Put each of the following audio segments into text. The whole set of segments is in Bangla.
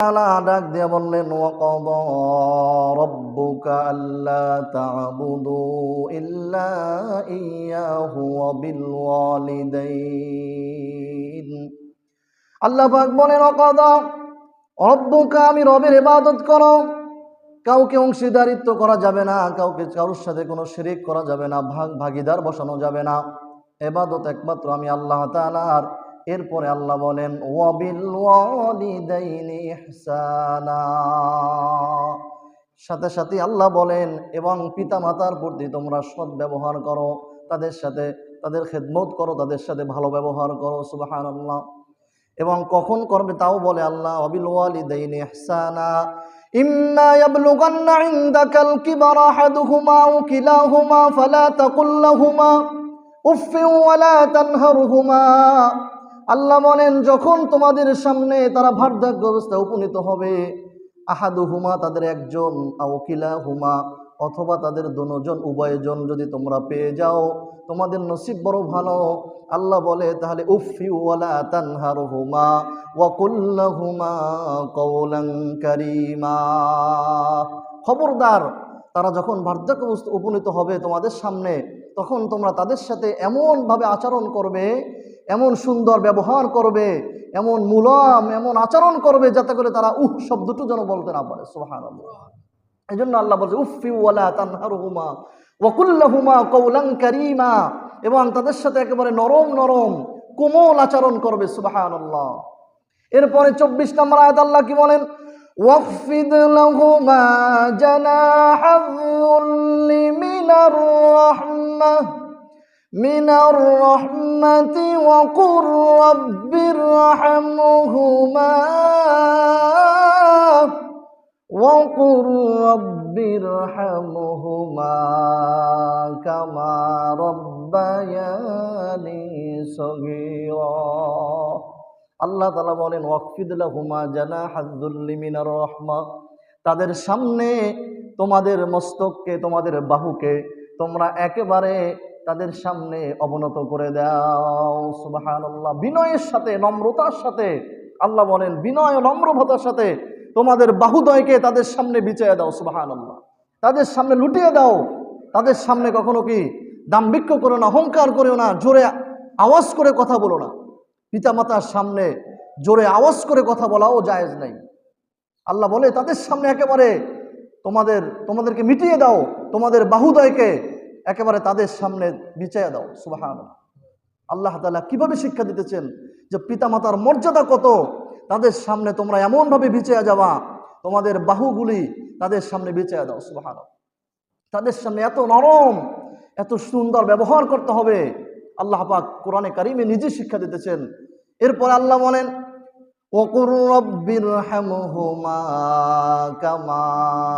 তাআলা ডাক দিয়ে বললেন ওয়াকাদা রাব্বুকা আল্লা তা'বুদু ইল্লা ইয়্যাহু ওয়া বিল আল্লাহ পাক বলেন ওয়াকাদা রব্বুকা, আমি রবের ইবাদত করো। কাউকে অংশীদারিত্ব করা যাবে না, কাউকে কারোর সাথে কোনো শিরিক করা যাবে না ভাগ ভাগিদার বসানো যাবে না। এবাদত একমাত্র আমি আল্লাহ তাআলার। এরপরে আল্লাহ বলেন, ওয়াবিল ওয়ালিদাইনি ইহসানা। সাথে সাথে আল্লাহ বলেন, এবং পিতা মাতার প্রতি তোমরা সৎ ব্যবহার করো, তাদের সাথে, তাদের খেদমত করো, তাদের সাথে ভালো ব্যবহার করো সুবাহান আল্লাহ এবং কখন করবে তাও বলে আল্লাহ অবিল ওয়ালিদাইনি ইহসানা। ইম্মা ইয়াবলুগান্না ইনদাকাল কিবারা আহাদুহুমা আও কিলাহুমা, ফালা তাকুল লাহুমা উফফিন ওয়ালা তানহারহুমা। আল্লাহ বলেন, যখন তোমাদের সামনে তারা বার্ধক্য অবস্থায় উপনীত হবে আহাদু হুমা তাদের একজন আওকিলা হুমা অথবা তাদের দুজন, উভয়জন যদি তোমরা পেয়ে যাও, তোমাদের নসিব বড় ভালো। আল্লাহ বলে, তাহলে ওয়ালা তানহার হুমা খবরদার, তারা যখন বার্ধক্য উপনীত হবে তোমাদের সামনে, তখন তোমরা তাদের সাথে এমনভাবে আচরণ করবে এমন সুন্দর ব্যবহার করবে এমন মুলাম এমন আচরণ করবে যাতে করে তারা উহ শব্দটু যেন বলতে না পারে সোহান এই জন্য আল্লাহ বলছে উফি ওয়ালা তানহারুহুমা ওয়াকুল্লাহুমা কৌলাং কারিমা এবং তাদের সাথে একেবারে নরম নরম কোমল আচরণ করবে সুবাহান আল্লাহ এরপরে চব্বিশ নম্বর আয়াত আল্লাহ কি বলেন واخفض لهما جناح الذل من الرحمه من الرحمة وقل رب ارحمهما وقل رب ارحمهما كما ربياني صغيرا আল্লাহ তালা বলেন ওয়াকফিদুল্লাহ হুমা জানা হাজুল্লি মিনার রহমা তাদের সামনে তোমাদের মস্তককে তোমাদের বাহুকে তোমরা একেবারে তাদের সামনে অবনত করে দাও। সুবাহান আল্লাহ বিনয়ের সাথে, নম্রতার সাথে। আল্লাহ বলেন, বিনয় নম্রভতার সাথে তোমাদের বাহুদয়কে তাদের সামনে বিচয়ে দাও সুবাহান আল্লাহ তাদের সামনে লুটিয়ে দাও। তাদের সামনে কখনো কি দাম্ভিক্য করো না, অহংকার করো না, জোরে আওয়াজ করে কথা বলো না। পিতামাতার সামনে জোরে আওয়াজ করে কথা বলাও জায়েজ নাই। আল্লাহ বলে, তাদের সামনে একেবারে তোমাদের, তোমাদেরকে মিটিয়ে দাও। তোমাদের বাহুদয়কে একেবারে তাদের সামনে বিছাইয়া দাও সুবাহান আল্লাহ তালা কীভাবে শিক্ষা দিতেছেন যে পিতামাতার মর্যাদা কত? তাদের সামনে তোমরা এমনভাবে বিছাইয়া যাওয়া তোমাদের বাহুগুলি তাদের সামনে বিছাইয়া দাও সুবাহান তাদের সামনে এত নরম, এত সুন্দর ব্যবহার করতে হবে। আল্লাহ পাক কোরআনে কারিমে নিজে শিক্ষা দিতেছেন। এরপর আল্লাহ বলেন وقل رب ارحمهما كما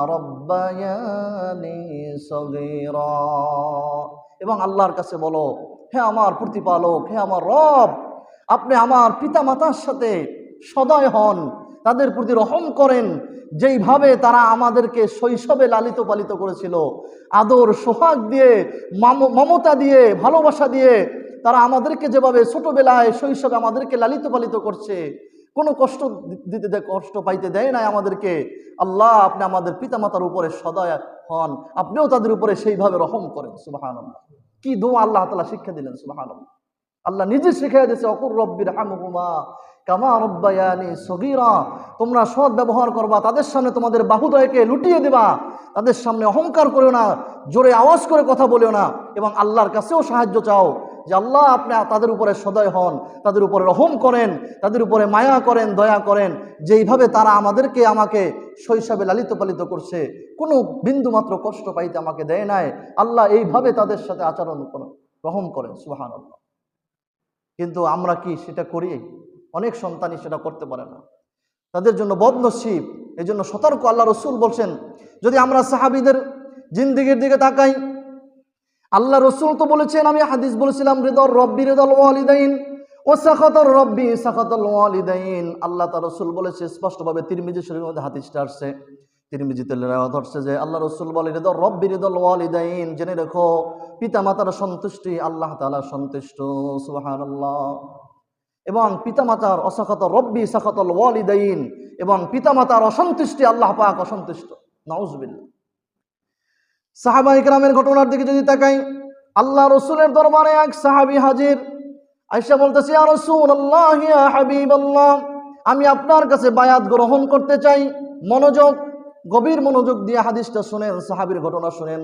ربياني صغيرا এবং আল্লাহর কাছে বলো হে আমার প্রতিপালক হে আমার রব আপনি আমার পিতা মাতার সাথে সদয় হন তাদের প্রতি রহম করেন যেইভাবে তারা আমাদেরকে শৈশবে লালিত পালিত করেছিল আদর সোহাগ দিয়ে মাম- মমতা দিয়ে ভালোবাসা দিয়ে তারা আমাদেরকে যেভাবে ছোটবেলায় শৈশবে আমাদেরকে লালিত পালিত করছে কোনো কষ্ট দিতে দেয় কষ্ট পাইতে দেয় নাই আমাদেরকে। আল্লাহ, আপনি আমাদের পিতামাতার উপরে সদয় হন। আপনিও তাদের উপরে সেইভাবে রহম করেন সুবাহান কি দোয়া আল্লাহ তালা শিক্ষা দিলেন সুবাহান আল্লাহ নিজে শিখিয়ে দিয়েছে, অকুর রব্বির হামহুমা কামা রব্বায়ানি সগীরা। তোমরা সৎ ব্যবহার করবা, তাদের সামনে তোমাদের বাহুদয়কে লুটিয়ে দেবা। তাদের সামনে অহংকার করিও না, জোরে আওয়াজ করে কথা বলিও না এবং আল্লাহর কাছেও সাহায্য চাও। যে আল্লাহ আপনি তাদের উপরে সদয় হন, তাদের উপরে রহম করেন, তাদের উপরে মায়া করেন, দয়া করেন, যেইভাবে তারা আমাদেরকে আমাকে শৈশবে লালিত পালিত করছে, কোনো বিন্দু মাত্র কষ্ট পাইতে আমাকে দেয় নাই, আল্লাহ এইভাবে তাদের সাথে আচরণ করেন রহম করেন সুহান কিন্তু আমরা কি সেটা করি? অনেক সন্তানই সেটা করতে পারে না। তাদের জন্য বদনসিব এই জন্য সতর্ক আল্লাহ রসুল বলছেন, যদি আমরা সাহাবিদের জিন্দিগির দিকে তাকাই আল্লাহ রসুল তো বলেছেন, আমি হাদিস বলেছিলাম হৃদর রব্বি হৃদল ওয়ালিদাইন। ও সাখাতর রব্বি, সাখাতল ওয়ালিদাইন। আল্লাহ তার রসুল বলেছে, স্পষ্টভাবে তিরমিজি শরীরের মধ্যে হাদিসটা আসছে। তিরমিজিতে হচ্ছে যে, আল্লাহ রসুল বলে হৃদর রব্বি হৃদল ওয়ালিদাইন। জেনে রেখো পিতা মাতার সন্তুষ্টি আল্লাহ তালা সন্তুষ্ট সুবাহান আল্লাহ এবং পিতামাতার অসাখত রব্বি, সাখতল ওয়ালিদাইন। এবং পিতামাতার অসন্তুষ্টি আল্লাহ পাক অসন্তুষ্ট। নাউজবিল্লা সাহাবা ইকরামের ঘটনার দিকে যদি তাকাই, আল্লাহ রসুলের দরবারে এক সাহাবি হাজির। আয়সা বলতেছি আর রসুল আল্লাহ হাবিব আল্লাহ আমি আপনার কাছে বায়াত গ্রহণ করতে চাই। মনোযোগ, গভীর মনোযোগ দিয়ে হাদিসটা শুনেন, সাহাবির ঘটনা শুনেন।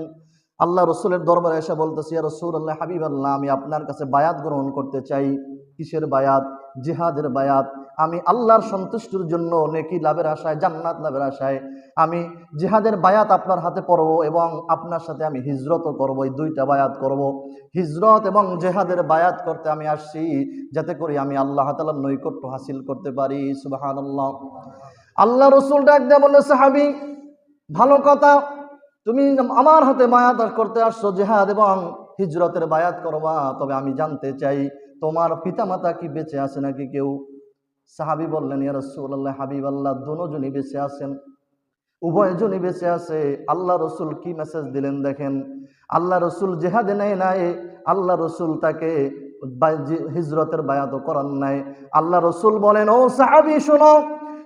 আল্লাহ রসুলের দরবারে এসে বলতেছি, ইয়া রসুল আল্লাহ হাবিব আল্লাহ আমি আপনার কাছে বায়াত গ্রহণ করতে চাই। কিসের বায়াত? জিহাদের বায়াত। আমি আল্লাহর সন্তুষ্টির জন্য নেকি লাভের আশায়, জান্নাত লাভের আশায় আমি জিহাদের বায়াত আপনার হাতে পড়ব এবং আপনার সাথে আমি হিজরতও করব, এই দুইটা বায়াত করব। হিজরত এবং জেহাদের বায়াত করতে আমি আসছি, যাতে করে আমি আল্লাহ তালার নৈকট্য হাসিল করতে পারি। আল্লাহ আল্লাহ রসুল ডাক দেয়া বললে সাহাবি ভালো কথা। তুমি আমার হাতে বায়াত করতে আসছো, জেহাদ এবং হিজরতের বায়াত করবা, তবে আমি জানতে চাই, তোমার পিতামাতা কি বেঁচে আছে নাকি কেউ? সাহাবি বললেন, ইয়া রসুল্লাহ হাবিব আল্লাহ দুজনই বেঁচে আছেন উভয়জনই বেঁচে আছে। আল্লাহ রসুল কি মেসেজ দিলেন দেখেন? আল্লাহ রসুল জেহাদে নেয় নাই, আল্লাহ রসুল তাকে হিজরতের বায়াত করান নাই। আল্লাহ রসুল বলেন, ও সাহাবি, শোনো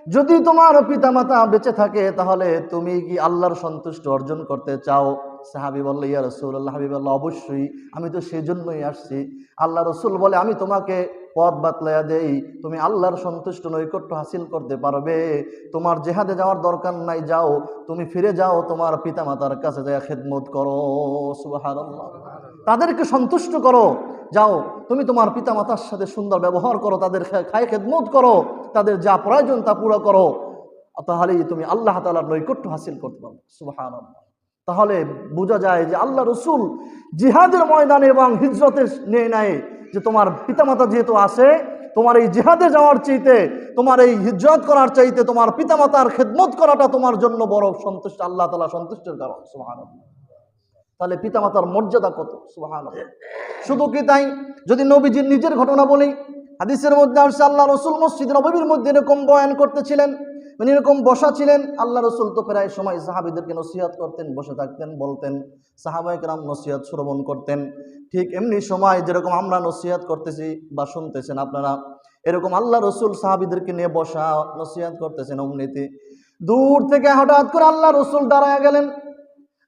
যদি তোমার পিতামাতা বেঁচে থাকে, তাহলে তুমি কি আল্লাহর সন্তুষ্ট অর্জন করতে চাও? সাহাবি বললে, ইয়া রসুল আল্লাহ হাবিব অবশ্যই। আমি তো সেই জন্যই আসছি। আল্লাহ রসুল বলে, আমি তোমাকে পথ বাতলাইয়া দেই, তুমি আল্লাহর সন্তুষ্ট নৈকট্য হাসিল করতে পারবে। তোমার জেহাদে যাওয়ার দরকার নাই, যাও। তুমি ফিরে যাও, তোমার পিতামাতার কাছে যায় খেদমত করো। তাদেরকে সন্তুষ্ট করো। যাও, তুমি তোমার পিতামাতার সাথে সুন্দর ব্যবহার করো, তাদের খায় খেদমত করো। তাদের যা প্রয়োজন তা পুরো করো। তাহলেই তুমি আল্লাহ তালার নৈকট্য হাসিল করতে পারবে। সুবাহান তাহলে বোঝা যায় যে আল্লাহ রসুল জিহাদের ময়দানে এবং হিজরতের নিয়ে নেয়। যে তোমার পিতামাতা যেহেতু আছে, তোমার এই জিহাদে যাওয়ার চাইতে, তোমার এই হিজরত করার চাইতে, তোমার পিতামাতার খেদমত করাটা তোমার জন্য বড় সন্তুষ্ট, আল্লাহ তালা সন্তুষ্টের কারণ সুবাহান তাহলে পিতামাতার মর্যাদা কত? সুবাহান শুধু কি তাই? যদি নবীজির নিজের ঘটনা বলি, হাদিসের মধ্যে আসছে, আল্লাহ রসুল মসজিদ নবীর মধ্যে এরকম বয়ান করতেছিলেন মানে এরকম বসা ছিলেন, আল্লাহ রসুল তো প্রায় সময় সাহাবিদেরকে নসিহাত করতেন, বসে থাকতেন, বলতেন সাহাবাহিকরাম নসিহাত শ্রবণ করতেন। ঠিক এমনি সময় যেরকম আমরা নসিহাত করতেছি বা শুনতেছেন আপনারা, এরকম আল্লাহ রসুল সাহাবিদেরকে নিয়ে বসা, নসিহাত করতেছেন অমনিতে। দূর থেকে হঠাৎ করে আল্লাহ রসুল দাঁড়ায় গেলেন।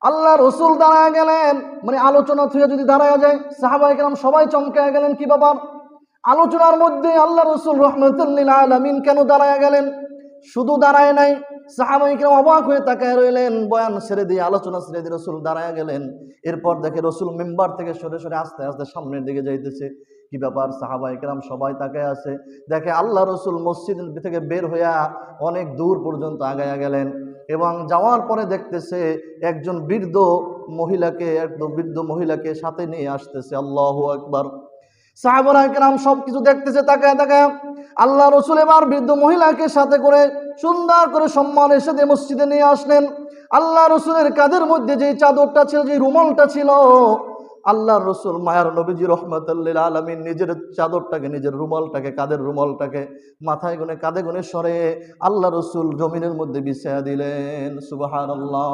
আল্লাহ রসুল দাঁড়ায় গেলেন মানে আলোচনা থেকে যদি দাঁড়ায় যায় সাহাবাহিকরাম সবাই চমকে গেলেন, কি ব্যাপার? আলোচনার মধ্যে আল্লাহ রসুল রহমতুল্লিল আলমিন কেন দাঁড়ায় গেলেন? শুধু দাঁড়ায় নাই সাহাবাহিকরাম অবাক হয়ে তাকায় রইলেন, বয়ান ছেড়ে দিয়ে, আলোচনা ছেড়ে দিয়ে রসুল দাঁড়ায় গেলেন। এরপর দেখে রসুল মেম্বার থেকে সরে সরে আস্তে আস্তে সামনের দিকে যাইতেছে। কি ব্যাপার সাহাবাহিকরাম সবাই তাকায় আছে? দেখে আল্লাহ রসুল মসজিদ থেকে বের হইয়া অনেক দূর পর্যন্ত আগায়া গেলেন এবং যাওয়ার পরে দেখতেছে একজন বৃদ্ধ মহিলাকে, একদম বৃদ্ধ মহিলাকে সাথে নিয়ে আসতেছে। আল্লাহ একবার সাহাবারা সব কিছু দেখতেছে তাকে তাকে আল্লাহ রসুল এবার বৃদ্ধ মহিলাকে সাথে করে সুন্দর করে সম্মানের সাথে মসজিদে নিয়ে আসলেন। আল্লাহ রসুলের কাদের মধ্যে যে চাদরটা ছিল যে রুমালটা ছিল, আল্লাহ রসুল মায়ার নবীজি রহমতুল্লিল আলমিন নিজের চাদরটাকে, নিজের রুমালটাকে কাদের রুমালটাকে মাথায় গুনে, কাঁধে গুনে সরে আল্লাহ রসুল জমিনের মধ্যে বিছায়া দিলেন। সুবাহান আল্লাহ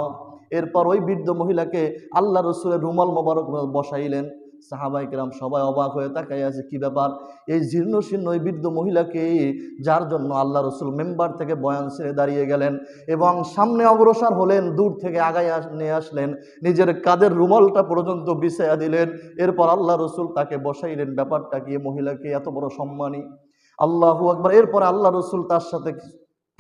এরপর ওই বৃদ্ধ মহিলাকে আল্লাহ রসুলের রুমাল মোবারক বসাইলেন। সাহাবাই কিরাম সবাই অবাক হয়ে তাকাই আছে, কি ব্যাপার? এই জীর্ণ শীর্ণ ওই বৃদ্ধ মহিলাকে যার জন্য আল্লাহ রসুল মেম্বার থেকে বয়ান ছেড়ে দাঁড়িয়ে গেলেন এবং সামনে অগ্রসর হলেন, দূর থেকে আগায় নিয়ে আসলেন, নিজের কাদের রুমালটা পর্যন্ত বিছাইয়া দিলেন, এরপর আল্লাহ রসুল তাকে বসাইলেন ব্যাপারটা কি? মহিলাকে এত বড় সম্মানী। আল্লাহু আকবার। এরপর আল্লাহ রসুল তার সাথে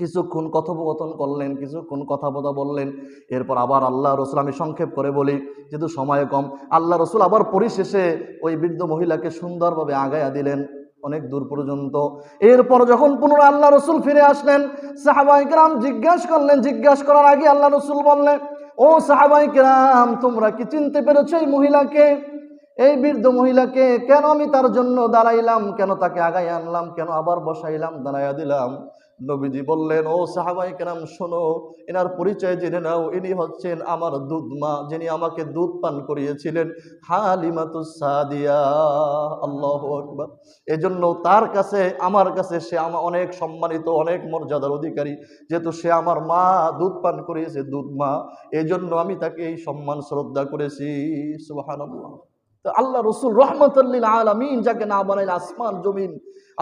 কিছুক্ষণ কথোপকথন করলেন, কিছুক্ষণ কথা বথা বললেন। এরপর আবার আল্লাহ রসুল, আমি সংক্ষেপ করে বলি, যেহেতু সময় কম, আল্লাহ রসুল আবার পরিশেষে ওই বৃদ্ধ মহিলাকে সুন্দরভাবে আগায়া দিলেন অনেক দূর পর্যন্ত। এরপর যখন পুনরায় আল্লাহ রসুল ফিরে আসলেন সাহাবাইকরাম জিজ্ঞাসা করলেন, জিজ্ঞাসা করার আগে আল্লাহ রসুল বললেন, ও সাহাবাইকরাম তোমরা কি চিনতে পেরেছ এই মহিলাকে? এই বৃদ্ধ মহিলাকে কেন আমি তার জন্য দাঁড়াইলাম? কেন তাকে আগাই আনলাম? কেন আবার বসাইলাম, দাঁড়াইয়া দিলাম? নবীজি বললেন, ও সাহাবাই কেরাম, শোনো, এনার পরিচয় জেনে নাও। ইনি হচ্ছেন আমার দুধ মা, যিনি আমাকে দুধ পান করিয়েছিলেন। হালিমাতুস সাদিয়া। আল্লাহ এজন্য তার কাছে, আমার কাছে সে আমার অনেক সম্মানিত, অনেক মর্যাদার অধিকারী। যেহেতু সে আমার মা, দুধ পান করিয়েছে, দুধ মা, এজন্য আমি তাকে এই সম্মান, শ্রদ্ধা করেছি। সুবহানাল্লাহ। তো আল্লাহ রসুল রহমতুল্লিল আলমিন যাকে না বানাইলে আসমান, জমিন,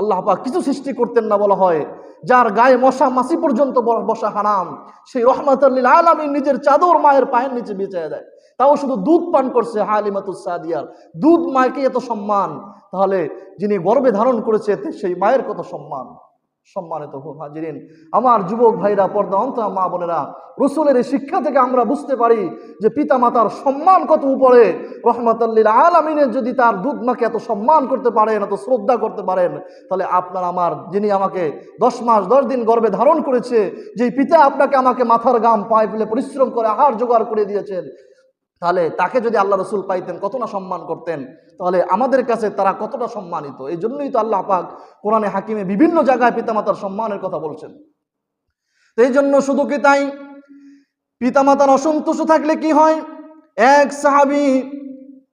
আল্লাহ পাক কিছু সৃষ্টি করতেন না বলা হয়। যার গায়ে মশা মাসি পর্যন্ত বসা হারাম। সেই রহমতুল্লিল আলমিন নিজের চাদর মায়ের পায়ের নিচে বেঁচে দেয়। তাও শুধু দুধ পান করছে হালিমাতুসাদিয়ার দুধ মাকে এত সম্মান। তাহলে যিনি গর্বে ধারণ করেছে সেই মায়ের কত সম্মান। সম্মানিত হাজিরিন। আমার যুবক ভাইরা পর্দা অন্তরা মা বোনেরা, রসুলের শিক্ষা থেকে আমরা বুঝতে পারি যে পিতা মাতার সম্মান কত উপরে। রহমতাল্লিল আলমিনের যদি তার দুধ মাকে এত সম্মান করতে পারেন, এত শ্রদ্ধা করতে পারেন, তাহলে আপনার আমার, যিনি আমাকে দশ মাস, দশ দিন গর্বে ধারণ করেছে যে পিতা আপনাকে আমাকে মাথার গাম পায়ে ফেলে পরিশ্রম করে, আহার জোগাড় করে দিয়েছেন তাহলে তাকে যদি আল্লাহ রসুল পাইতেন কত না সম্মান করতেন, তাহলে আমাদের কাছে তারা কতটা সম্মানিত? এই জন্যই তো আল্লাহ পাক কোরআনে হাকিমে বিভিন্ন জায়গায় পিতামাতার সম্মানের কথা বলছেন। তো এই জন্য শুধু কি তাই? পিতামাতার অসন্তুষ্ট থাকলে কি হয়? এক সাহাবি,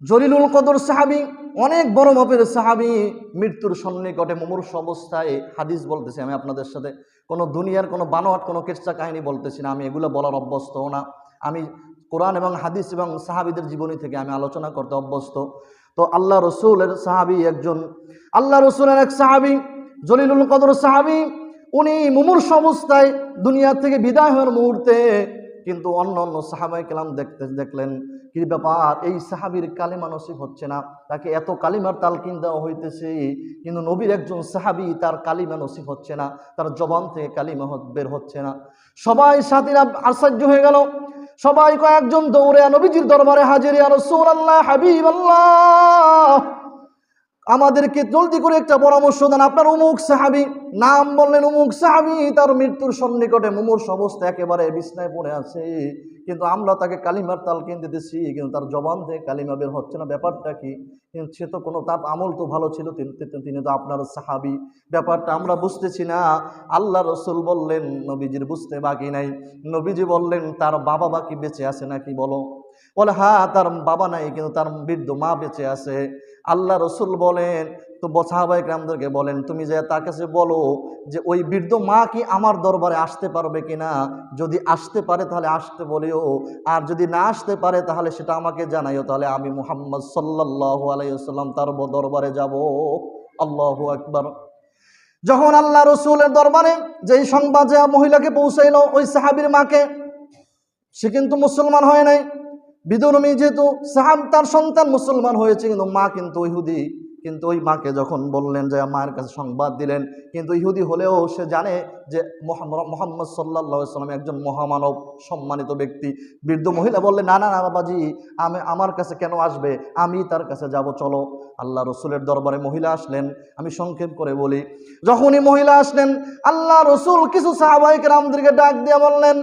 জলিলুল কদর সাহাবি, অনেক বড় মাপের সাহাবি মৃত্যুর সন্নিকটে মুমূর্ষ অবস্থায় হাদিস বলতেছি। আমি আপনাদের সাথে কোনো দুনিয়ার কোনো বানোয়াট, কোনো কেচ্ছা কাহিনী বলতেছি না। আমি এগুলো বলার অভ্যস্তও না। আমি কোরআন এবং হাদিস এবং সাহাবিদের জীবনী থেকে আমি আলোচনা করতে অভ্যস্ত। তো আল্লাহ রসুলের সাহাবি একজন, আল্লাহ রসুলের এক সাহাবি, জলিলুল কদর সাহাবি, উনি মুমূর্ষ অবস্থায় দুনিয়া থেকে বিদায় হওয়ার মুহূর্তে কিন্তু অন্য অন্য সাহাবাই কালাম দেখতে, দেখলেন, কি ব্যাপার, এই সাহাবির কালিমা নসিব হচ্ছে না, তাকে এত কালিমার তালকিন দেওয়া হইতেছে, কিন্তু নবীর একজন সাহাবি তার কালিমা নসিব হচ্ছে না, তার জবান থেকে কালিমা বের হচ্ছে না। সবাই সাথীরা আশ্চর্য হয়ে গেল সবাই কয়েকজন দৌড়ে নবীজির দরবারে হাজির আর আল্লাহ হাবিব আল্লাহ আমাদেরকে জলদি করে একটা পরামর্শ দেন। আপনার অমুক সাহাবি, নাম বললেন অমুক সাহাবি, তার মৃত্যুর সন্নিকটে মুমূর্ষ অবস্থা একেবারে বিছনায় পড়ে আছে। কিন্তু আমরা তাকে কালিমার তাল কিনতে দিচ্ছি কিন্তু তার জবান থেকে কালিমা বের হচ্ছে না। ব্যাপারটা কি? কিন্তু সে তো কোনো, তার আমল তো ভালো ছিল, তিনি তো আপনার সাহাবি। ব্যাপারটা আমরা বুঝতেছি না। আল্লাহ রসুল বললেন, নবীজির বুঝতে বাকি নাই। নবীজি বললেন, তার বাবা বাকি বেঁচে আছে নাকি বলো? বলে হ্যাঁ তার বাবা নাই, কিন্তু তার বৃদ্ধ মা বেঁচে আছে। আল্লাহ রসুল বলেন, তো সাহাবাই গ্রামদেরকে বলেন, তুমি যে তার কাছে বলো যে ওই বৃদ্ধ মা কি আমার দরবারে আসতে পারবে কিনা? যদি আসতে পারে তাহলে আসতে বলিও, আর যদি না আসতে পারে তাহলে সেটা আমাকে জানাইও, তাহলে আমি মুহাম্মদ সাল্লাহ আলাইসাল্লাম তার দরবারে যাব। আল্লাহ আকবার। যখন আল্লাহ রসুলের দরবারে যেই সংবাদ যে মহিলাকে পৌঁছাইল, ওই সাহাবির মাকে, সে কিন্তু মুসলমান হয় নাই। বিদুরমি যেহেতু সাহাব তার সন্তান মুসলমান হয়েছে, কিন্তু মা কিন্তু ইহুদি। কিন্তু ওই মাকে যখন বললেন যে, মায়ের কাছে সংবাদ দিলেন, কিন্তু ইহুদি হলেও সে জানে যে মোহাম্মদ সাল্লাহ সাল্লাম একজন মহামানব, সম্মানিত ব্যক্তি। বৃদ্ধ মহিলা বললেন, না না না, বাবাজি, আমি, আমার কাছে কেন আসবে? আমি তার কাছে যাব, চলো। আল্লাহ রসুলের দরবারে মহিলা আসলেন। আমি সংক্ষেপ করে বলি, যখনই মহিলা আসলেন, আল্লাহ রসুল কিছু সাহাবাহিক রামদেরকে ডাক দিয়ে বললেন।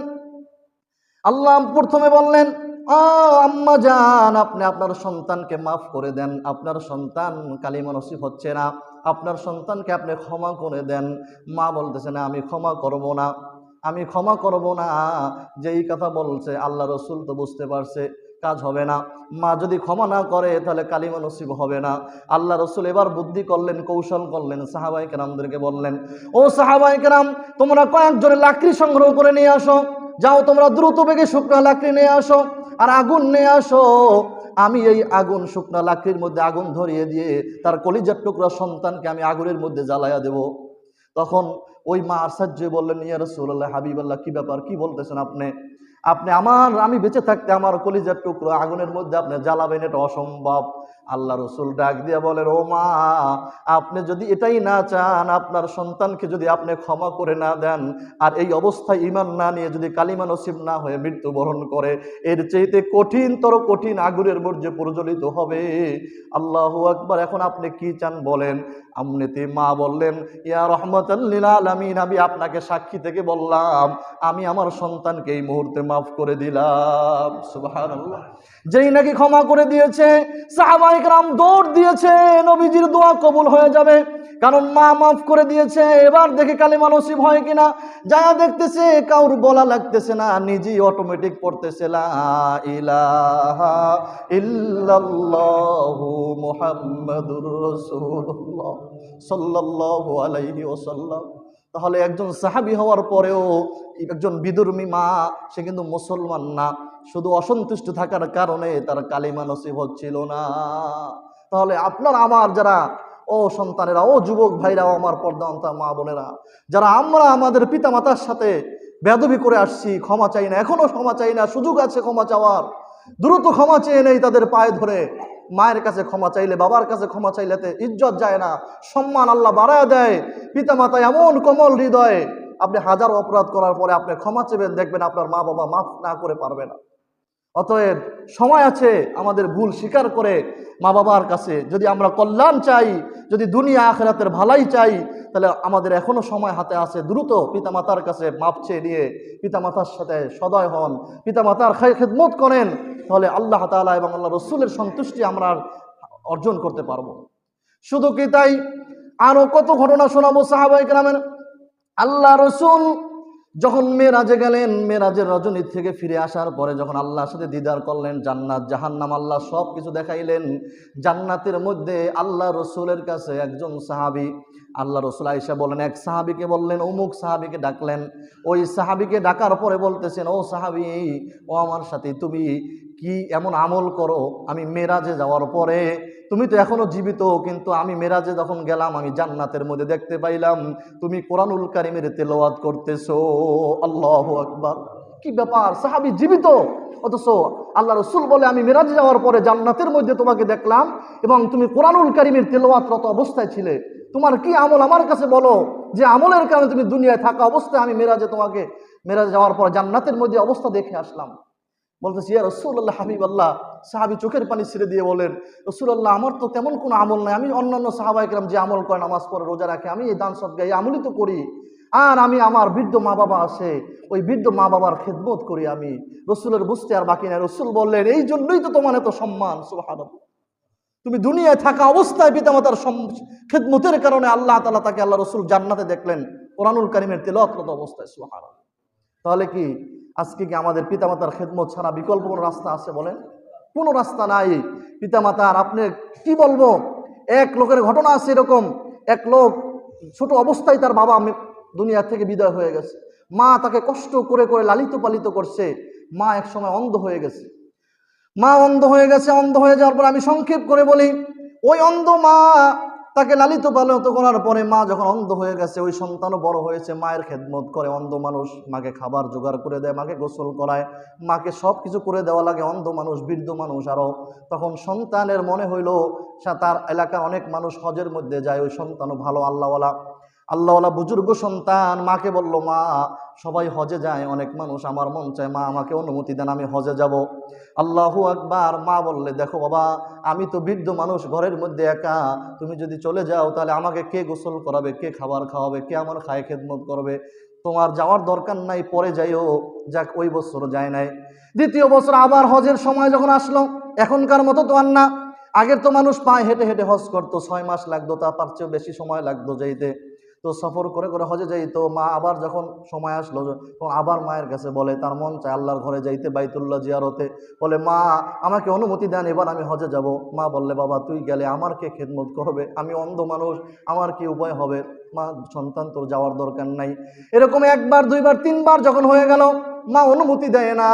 আল্লাহ প্রথমে বললেন আম্মা যান আপনি আপনার সন্তানকে মাফ করে দেন। আপনার সন্তান কালিমা নসিব হচ্ছে না। আপনার সন্তানকে আপনি ক্ষমা করে দেন। মা বলতেছে, না, আমি ক্ষমা করব না। আমি ক্ষমা করব না। যেই কথা বলছে, আল্লাহ রসুল তো বুঝতে পারছে, কাজ হবে না। মা যদি ক্ষমা না করে, তাহলে কালিমা নসিব হবে না। আল্লাহ রসুল এবার বুদ্ধি করলেন, কৌশল করলেন সাহাবাই কেরামদেরকে বললেন, ও সাহাবাই কেরাম, তোমরা কয়েকজনের লাকড়ি সংগ্রহ করে নিয়ে আসো। যাও তোমরা দ্রুত বেগে শুকনা লাকড়ি নিয়ে আসো আর আগুন নিয়ে আসো। আমি এই আগুন, শুকনা লাকড়ির মধ্যে আগুন ধরিয়ে দিয়ে তার কলিজার টুকরা সন্তানকে আমি আগুনের মধ্যে জ্বালাইয়া দেব। তখন ওই মা আশ্চর্য বললেন, ইয়া রসুল্লাহ হাবিবাল্লাহ, কি ব্যাপার? কি বলতেছেন আপনি? আপনি আমার, আমি বেঁচে থাকতে আমার কলিজার টুকরো আগুনের মধ্যে আপনি জ্বালাবেন, এটা অসম্ভব। আল্লাহ রসুল ডাক দিয়ে বলেন, ও মা, আপনি যদি এটাই না চান, আপনার সন্তানকে যদি আপনি ক্ষমা করে না দেন, আর এই অবস্থায় ইমান না নিয়ে যদি কালিমা নসিব না হয়ে মৃত্যুবরণ করে, এর চাইতে কঠিনতর কঠিন আগুনের মধ্যে প্রজ্বলিত হবে। আল্লাহ আকবার, এখন আপনি কি চান বলেন? আমনেতে মা বললেন, ইয়া রহমতাল্লিল আলামিন, আমি আপনাকে সাক্ষী থেকে বললাম, আমি আমার সন্তানকে এই মুহূর্তে মাফ করে দিলাম যেই নাকি ক্ষমা করে দিয়েছে সাহাবাইকরাম দৌড় দিয়েছে, নবীজির দোয়া কবুল হয়ে যাবে। কারণ মা মাফ করে দিয়েছে, এবার দেখে কালিমা নসিব হয় কিনা। যা দেখতেছে, কাউর বলা লাগতেছে না, নিজেই অটোমেটিক পড়তেছে মুহাম্মাদুর রাসূলুল্লাহ সাল্লাল্লাহু আলাইহি ওয়াসাল্লাম। তাহলে একজন সাহাবি হওয়ার পরেও একজন বিদুর্মী মা, সে কিন্তু মুসলমান না। শুধু অসন্তুষ্ট থাকার কারণে তার কালিমা নসিব হচ্ছিল না। তাহলে আপনার, আমার যারা, ও সন্তানেরা, ও যুবক ভাইরাও আমার পর্দা অন্তা মা বোনেরা, যারা আমরা আমাদের পিতামাতার সাথে বেদবি করে আসছি, ক্ষমা চাই না, এখনও ক্ষমা চাই না, সুযোগ আছে ক্ষমা চাওয়ার। দ্রুত ক্ষমা চেয়ে নেই তাদের পায়ে ধরে। মায়ের কাছে ক্ষমা চাইলে বাবার কাছে ক্ষমা চাইলে তে ইজ্জত যায় না, সম্মান আল্লাহ বাড়ায় দেয়। পিতামাতা এমন কোমল হৃদয়ে আপনি হাজার অপরাধ করার পরে আপনি ক্ষমা চেবেন, দেখবেন আপনার মা বাবা মাফ না করে পারবে না। অতএব সময় আছে আমাদের ভুল স্বীকার করে মা বাবার কাছে। যদি আমরা কল্যাণ চাই, যদি দুনিয়া আখেরাতের ভালাই চাই, তাহলে আমাদের এখনও সময় হাতে আছে দ্রুত পিতামাতার কাছে মাপ চেয়ে নিয়ে পিতামাতার সাথে সদয় হন, পিতামাতার খেদমত করেন, তাহলে আল্লাহ তাআলা এবং আল্লাহ রসুলের সন্তুষ্টি আমরা অর্জন করতে পারব। শুধু কি তাই? আরও কত ঘটনা শোনাবো সাহাবাই গ্রামের আল্লাহ রসুল যখন মেরাজে গেলেন মেরাজের রজনী থেকে ফিরে আসার পরে যখন আল্লাহর সাথে দিদার করলেন, জান্নাত, জাহান্নাম, আল্লাহ সব কিছু দেখাইলেন, জান্নাতের মধ্যে আল্লাহ রসুলের কাছে একজন সাহাবি, আল্লাহ রসুল আইসা বলেন এক সাহাবিকে বললেন, অমুক সাহাবিকে ডাকলেন। ওই সাহাবিকে ডাকার পরে বলতেছেন, ও সাহাবি, ও আমার সাথে তুমি কি এমন আমল করো? আমি মেরাজে যাওয়ার পরে তুমি তো এখনও জীবিত, কিন্তু আমি মেরাজে যখন গেলাম, আমি জান্নাতের মধ্যে দেখতে পাইলাম, তুমি কোরআনুল কারিমের তেলাওয়াত করতেছো। আল্লাহ আকবার। কি ব্যাপার? সাহাবি জীবিত? অথচ আল্লাহ রসুল বলে, আমি মেরাজে যাওয়ার পরে জান্নাতের মধ্যে তোমাকে দেখলাম এবং তুমি কোরআনুল কারিমের তেলাওয়াতরত অবস্থায় ছিলে। তোমার কি আমল আমার কাছে বলো? যে আমলের কারণে তুমি দুনিয়ায় থাকা অবস্থায় আমি মেরাজে তোমাকে, মেরাজে যাওয়ার পর জান্নাতের মধ্যে অবস্থা দেখে আসলাম। বলতেছি, ইয়া রসুল্লাহ হাবিব আল্লাহ সাহাবি চোখের পানি ছেড়ে দিয়ে বলেন রসুল্লাহ আমার তো তেমন কোনো আমল নাই। আমি অন্যান্য সাহাবাইকরাম যে আমল করে নামাজ পড়ে, রোজা রাখে, আমি এই দান সব গাই আমলই তো করি। আর আমি আমার বৃদ্ধ মা বাবা আছে ওই বৃদ্ধ মা বাবার খেদমত করি আমি। রসুলের বুঝতে আর বাকি নাই। রসুল বললেন, এই জন্যই তো তোমার এত সম্মান সুহান তুমি দুনিয়ায় থাকা অবস্থায় পিতামাতার খেদমতের কারণে আল্লাহ তালা তাকে আল্লাহ রসুল জান্নাতে দেখলেন। কোরআনুল কারিমের তেলতরত অবস্থায় সুহান তাহলে কি আজকে কি আমাদের পিতামাতার খেদমত ছাড়া বিকল্প কোনো রাস্তা আছে বলেন? কোনো রাস্তা নাই। পিতামাতার, আপনি কি বলব? এক লোকের ঘটনা আছে এরকম। এক লোক ছোট অবস্থায় তার বাবা দুনিয়া থেকে বিদায় হয়ে গেছে। মা তাকে কষ্ট করে করে লালিত পালিত করছে। মা এক সময় অন্ধ হয়ে গেছে। মা অন্ধ হয়ে গেছে। অন্ধ হয়ে যাওয়ার পর আমি সংক্ষেপ করে বলি, ওই অন্ধ মা তাকে লালিত পালিত করার পরে মা যখন অন্ধ হয়ে গেছে, ওই সন্তানও বড় হয়েছে, মায়ের খেদমত করে। অন্ধ মানুষ মাকে খাবার জোগাড় করে দেয়, মাকে গোসল করায়, মাকে সব কিছু করে দেওয়া লাগে। অন্ধ মানুষ, বৃদ্ধ মানুষ আরও তখন সন্তানের মনে হইল তার এলাকার অনেক মানুষ হজের মধ্যে যায়, ওই সন্তানও ভালো, আল্লাহওয়ালা। আল্লাহওয়ালা বুজুর্গ সন্তান, মাকে বলল, মা, সবাই হজে যায়, অনেক মানুষ আমার মন চায়, মা আমাকে অনুমতি দেন, আমি হজে যাব। আল্লাহু আকবার, মা বললে, দেখো বাবা, আমি তো বৃদ্ধ মানুষ, ঘরের মধ্যে একা, তুমি যদি চলে যাও, তাহলে আমাকে কে গোসল করাবে, কে খাবার খাওয়াবে, কে আমার খায় খেদমত করবে? তোমার যাওয়ার দরকার নাই, পরে যাইও, যাক, ওই বছর যায় নাই। দ্বিতীয় বছর আবার হজের সময় যখন আসলো, এখনকার মতো তো আর না। আগের তো মানুষ পায়ে হেঁটে হেঁটে হজ করতো, ছয় মাস লাগতো, তার চেয়েও বেশি সময় লাগতো যাইতে। তো সফর করে করে হজে যাই। তো মা আবার যখন সময় আসলো, তখন আবার মায়ের কাছে বলে, তার মন চায় আল্লাহর ঘরে যাইতে বাইতুল্লাহ জিয়ারতে। বলে, মা, আমাকে অনুমতি দেন, এবার আমি হজে যাব। মা বললে, বাবা, তুই গেলে আমার কে খেদমত করবে? আমি অন্ধ মানুষ, আমার কি উপায় হবে? মা, সন্তান তোর যাওয়ার দরকার নাই। এরকম একবার, দুইবার, তিনবার যখন হয়ে গেল, মা অনুমতি দেয় না।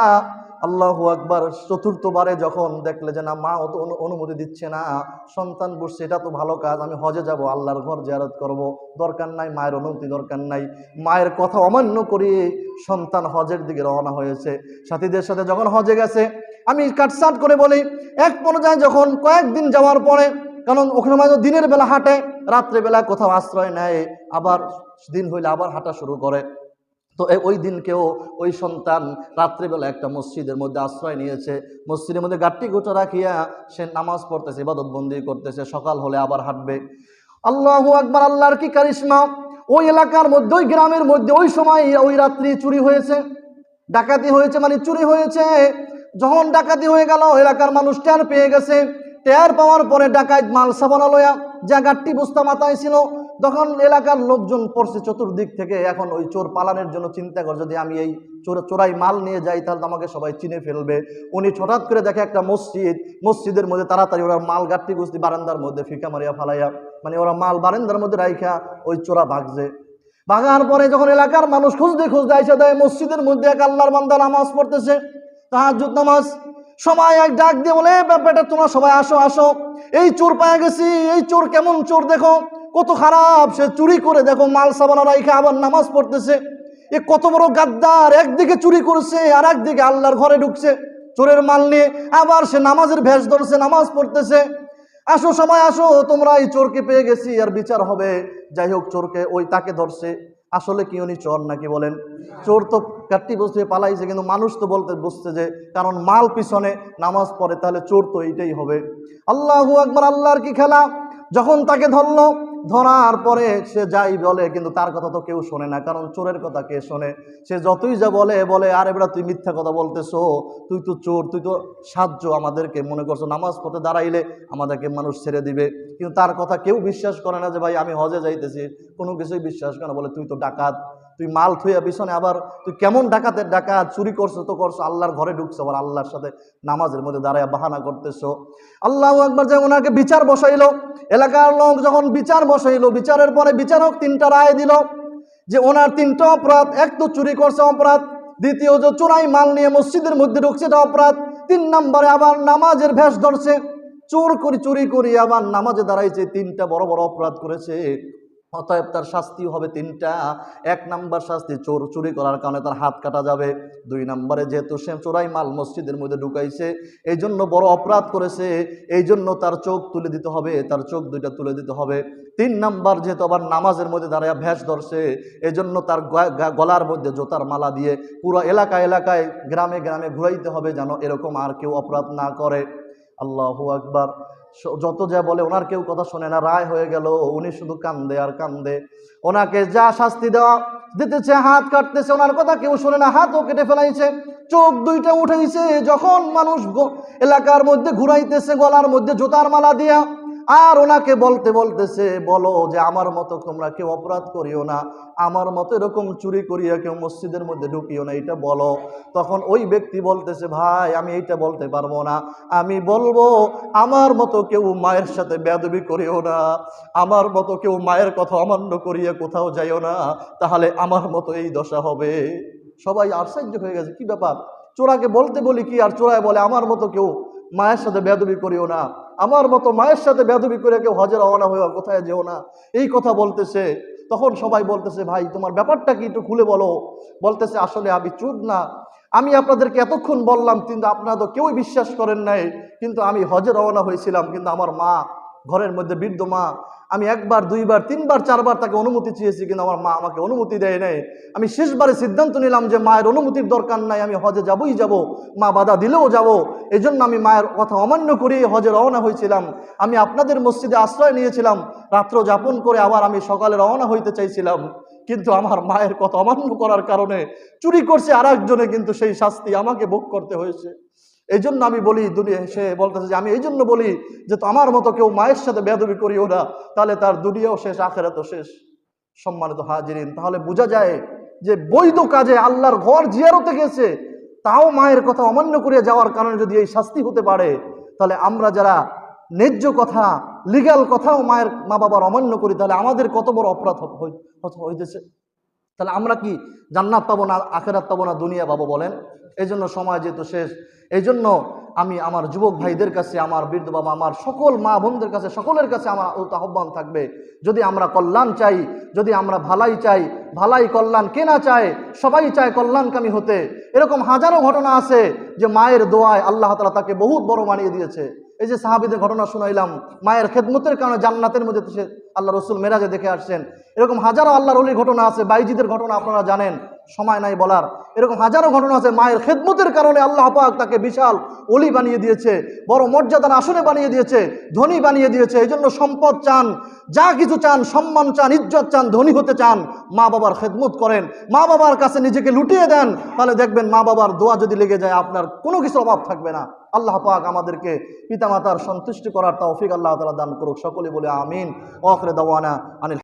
আল্লাহু আকবার চতুর্থবারে যখন দেখলে যে না, মা অত অনু- অনুমতি দিচ্ছে না, সন্তান বসছে, এটা তো ভালো কাজ, আমি হজে যাব, আল্লাহর ঘর জিয়ারত করব, দরকার নাই, মায়ের অনুমতি দরকার নাই, মায়ের কথা অমান্য করে সন্তান হজের দিকে রওনা হয়েছে। সাথীদের সাথে যখন হজে গেছে, আমি কাটসাট করে বলি, এক পর্যায়ে যখন কয়েকদিন যাওয়ার পরে, কারণ ওখানে মাঝে দিনের বেলা হাঁটে, রাত্রেবেলা কোথাও আশ্রয় নেয়, আবার দিন হইলে আবার হাঁটা শুরু করে। তো ওই দিনকেও ওই সন্তান রাত্রিবেলা একটা মসজিদের মধ্যে আশ্রয় নিয়েছে। মসজিদের মধ্যে গাট্টি গোটা রাখিয়া সে নামাজ পড়তেছে, ইবাদত বন্দি করতেছে, সকাল হলে আবার হাঁটবে। আল্লাহ আকবার, আল্লাহর কি কারিশমা? ওই এলাকার মধ্যে, ওই গ্রামের মধ্যে ওই সময় ওই রাত্রি চুরি হয়েছে। ডাকাতি হয়েছে মানে চুরি হয়েছে। যখন ডাকাতি হয়ে গেল, এলাকার মানুষ টের পেয়ে গেছে। টের পাওয়ার পরে ডাকাত মাল সাবানা লয়া যা গাট্টি বস্তা মাথায় ছিল তখন এলাকার লোকজন পড়ছে চতুর্দিক থেকে, এখন ওই চোর পালানোর জন্য চিন্তা করে, যদি আমি এই চোর, চোরাই মাল নিয়ে যাই, তাহলে আমাকে সবাই চিনে ফেলবে। উনি হঠাৎ করে দেখে একটা মসজিদ, মসজিদের মধ্যে তাড়াতাড়ি ওরা মাল, গাট্টি গুস্তি বারান্দার মধ্যে ফিকা মারিয়া ফালাইয়া মানে ওরা মাল বারান্দার মধ্যে রাইখা ওই চোরা ভাগছে। ভাগার পরে যখন এলাকার মানুষ খুঁজতে খুঁজতে এসে দেয়, মসজিদের মধ্যে এক আল্লাহর বান্দা নামাজ পড়তেছে, তাহাজ্জুদ নামাজ। সবাই এক ডাক দিয়ে বলে বেটা তোমরা সবাই আসো আসো। এই চোর পায়ে গেছি, এই চোর কেমন চোর দেখো? কত খারাপ, সে চুরি করে, দেখো মাল সাবানা রাইখে আবার নামাজ পড়তেছে। এ কত বড় গাদ্দার, একদিকে চুরি করছে, আর একদিকে আল্লাহর ঘরে ঢুকছে, চোরের মাল নিয়ে। আবার সে নামাজের ভেষ ধরছে, নামাজ পড়তেছে। আসো সময় আসো, তোমরা এই চোরকে পেয়ে গেছি, আর বিচার হবে। যাই হোক, চোরকে ওই তাকে ধরছে। আসলে কি উনি চোর নাকি বলেন? চোর তো কাট্টি বসে পালাইছে, কিন্তু মানুষ তো বলতে বুঝছে যে, কারণ মাল পিছনে নামাজ পড়ে, তাহলে চোর তো এইটাই হবে। আল্লাহু একবার আল্লাহর কি খেলা? যখন তাকে ধরলো ধরার পরে সে যাই বলে, কিন্তু তার কথা তো কেউ শোনে না। কারণ চোরের কথা কে শোনে? সে যতই যা বলে বলে, আরে বেটা, তুই মিথ্যা কথা বলতেছো। তুই তো চোর, তুই তো সাহায্য আমাদেরকে মনে করছ। নামাজ পড়তে দাঁড়াইলে আমাদেরকে মানুষ ছেড়ে দিবে। কিন্তু তার কথা কেউ বিশ্বাস করে না যে, ভাই, আমি হজে যাইতেছি। কোনো কিছুই বিশ্বাস করে না। বলে, তুই তো ডাকাত তুই মাল থুইয়া পিছনে আবার তুই কেমন ডাকাতের ডাকাত, চুরি করছ তো করছ, আল্লাহর ঘরে ঢুকছো, আবার আল্লাহর সাথে নামাজের মধ্যে দাঁড়ায় বাহানা করতেছো। আল্লাহ একবার যে ওনাকে বিচার বসাইলো, এলাকার লোক যখন বিচার বসাইলো, বিচারের পরে বিচারক তিনটা রায় দিল, যে ওনার তিনটা অপরাধ, এক তো চুরি করছে অপরাধ, দ্বিতীয় যে চোরাই মাল নিয়ে মসজিদের মধ্যে ঢুকছে এটা অপরাধ, তিন নম্বরে আবার নামাজের ভেষ ধরছে, চোর করি চুরি করি আবার নামাজে দাঁড়াইছে, তিনটা বড় বড় অপরাধ করেছে। অতএব তার শাস্তি হবে তিনটা। এক নাম্বার শাস্তি চোর চুরি করার কারণে তার হাত কাটা যাবে। দুই নম্বরে যেহেতু সে চোরাই মাল মসজিদের মধ্যে ঢুকাইছে এই জন্য বড় অপরাধ করেছে এই জন্য তার চোখ তুলে দিতে হবে, তার চোখ দুইটা তুলে দিতে হবে। তিন নাম্বার যেহেতু আবার নামাজের মধ্যে দাঁড়ায় ভ্যাস ধরছে এই জন্য তার গলার মধ্যে জোতার মালা দিয়ে পুরো এলাকা, এলাকায় গ্রামে গ্রামে ঘুরাইতে হবে যেন এরকম আর কেউ অপরাধ না করে। আল্লাহ আকবার। যত যা বলে ওনার কেউ কথা শোনে না। রায় হয়ে গেল, উনি শুধু কান্দে আর কান্দে। ওনাকে যা শাস্তি দেওয়া দিতেছে, হাত কাটতেছে, ওনার কথা কেউ শোনে না। হাতও কেটে ফেলাইছে। চোখ দুইটা উঠেছে যখন মানুষ এলাকার মধ্যে ঘুরাইতেছে, গলার মধ্যে জোতার মালা দিয়া আর ওনাকে বলতে বলতেছে বলো যে, আমার মতো তোমরা কেউ অপরাধ করিও না। আমার মতো এরকম চুরি করিয়া কেউ মসজিদের মধ্যে ঢুকিও না। এটা বলো। তখন ওই ব্যক্তি বলতেছে, ভাই, আমি এইটা বলতে পারব না। আমি বলব, আমার মতো কেউ মায়ের সাথে বেদবি করিও না। আমার মতো কেউ মায়ের কথা অমান্য করিয়া কোথাও যাইও না। তাহলে আমার মতো এই দশা হবে। সবাই আশ্চর্য হয়ে গেছে। কি ব্যাপার? চোরাকে বলতে বলি কি আর চোরায় বলে, আমার মতো কেউ মায়ের সাথে বেদবি করিও না। আমার মতো মায়ের সাথে বেদবি করে কেউ হজে রওনা হয়ে কোথায় যেও না, এই কথা বলতেছে। তখন সবাই বলতেছে, ভাই, তোমার ব্যাপারটা কি একটু খুলে বলো। বলতেছে, আসলে আমি চুপ না। আমি আপনাদেরকে এতক্ষণ বললাম, কিন্তু আপনারা তো কেউই বিশ্বাস করেন নাই, কিন্তু আমি হজে রওনা হয়েছিলাম, কিন্তু আমার মা ঘরের মধ্যে বৃদ্ধ মা, আমি একবার, দুইবার, তিনবার, চারবার তাকে অনুমতি চেয়েছি কিন্তু আমার মা আমাকে অনুমতি দেয় নাই। আমি শেষবারে সিদ্ধান্ত নিলাম যে মায়ের অনুমতির দরকার নাই, আমি হজে যাবই যাব, মা বাধা দিলেও যাব। এই জন্য আমি মায়ের কথা অমান্য করে হজে রওনা হয়েছিলাম। আমি আপনাদের মসজিদে আশ্রয় নিয়েছিলাম, রাত্র যাপন করে আবার আমি সকালে রওনা হইতে চাইছিলাম। কিন্তু আমার মায়ের কথা অমান্য করার কারণে চুরি করছে আর কিন্তু সেই শাস্তি আমাকে ভোগ করতে হয়েছে। এই জন্য আমি বলি, দুনিয়া সে বলতেছে যে, আমি এই জন্য বলি যে, তো আমার মতো কেউ মায়ের সাথে বেদবি করিও না। তাহলে তার দুনিয়াও শেষ, আখেরাতও শেষ। সম্মানিত হাজিরিন, তাহলে বোঝা যায় যে, বৈধ কাজে আল্লাহর ঘর জিয়ারতে গেছে, তাও মায়ের কথা অমান্য করে যাওয়ার কারণে যদি এই শাস্তি হতে পারে, তাহলে আমরা যারা ন্যায্য কথা লিগ্যাল কথাও মায়ের মা বাবার অমান্য করি, তাহলে আমাদের কত বড় অপরাধ হইতেছে? তাহলে আমরা কি জান্নাত পাবো না আখেরাত পাবো না দুনিয়া পাবো বলেন? এই জন্য সময় যেহেতু শেষ এই জন্য আমি আমার যুবক ভাইদের কাছে, আমার বৃদ্ধ বাবা, আমার সকল মা বোনদের কাছে, সকলের কাছে আমার আহ্বান থাকবে। যদি আমরা কল্যাণ চাই, যদি আমরা ভালাই চাই, ভালাই কল্যাণ কে না চায়, সবাই চায় কল্যাণকামী হতে। এরকম হাজারো ঘটনা আছে যে মায়ের দোয়ায় আল্লাহ তালা তাকে বহুত বড় মানিয়ে দিয়েছে। এই যে সাহাবিদের ঘটনা শুনাইলাম, মায়ের খেদমতের কারণে জান্নাতের মধ্যে সে আল্লাহ রসুল মেরাজে দেখে আসছেন। এরকম হাজারো আল্লাহর ঘটনা আছে, বাইজিদের ঘটনা আপনারা জানেন। সময় নাই বলার। এরকম হাজারো ঘটনা আছে, মায়ের খেদমতের কারণে আল্লাহ পাক তাকে বিশাল অলি বানিয়ে দিয়েছে, বড় মর্যাদার আসনে বানিয়ে দিয়েছে, ধনী বানিয়ে দিয়েছে এই জন্য সম্পদ চান, যা কিছু চান, সম্মান চান, ইজ্জত চান, ধনী হতে চান, মা বাবার খেদমত করেন। মা বাবার কাছে নিজেকে লুটিয়ে দেন, তাহলে দেখবেন মা বাবার দোয়া যদি লেগে যায়, আপনার কোনো কিছু অভাব থাকবে না। আল্লাহ পাক আমাদেরকে পিতামাতার সন্তুষ্টি করার তৌফিক আল্লাহ তালা দান করুক। সকলে বলে আমিন। ওখরে দাওয়ানা আনিল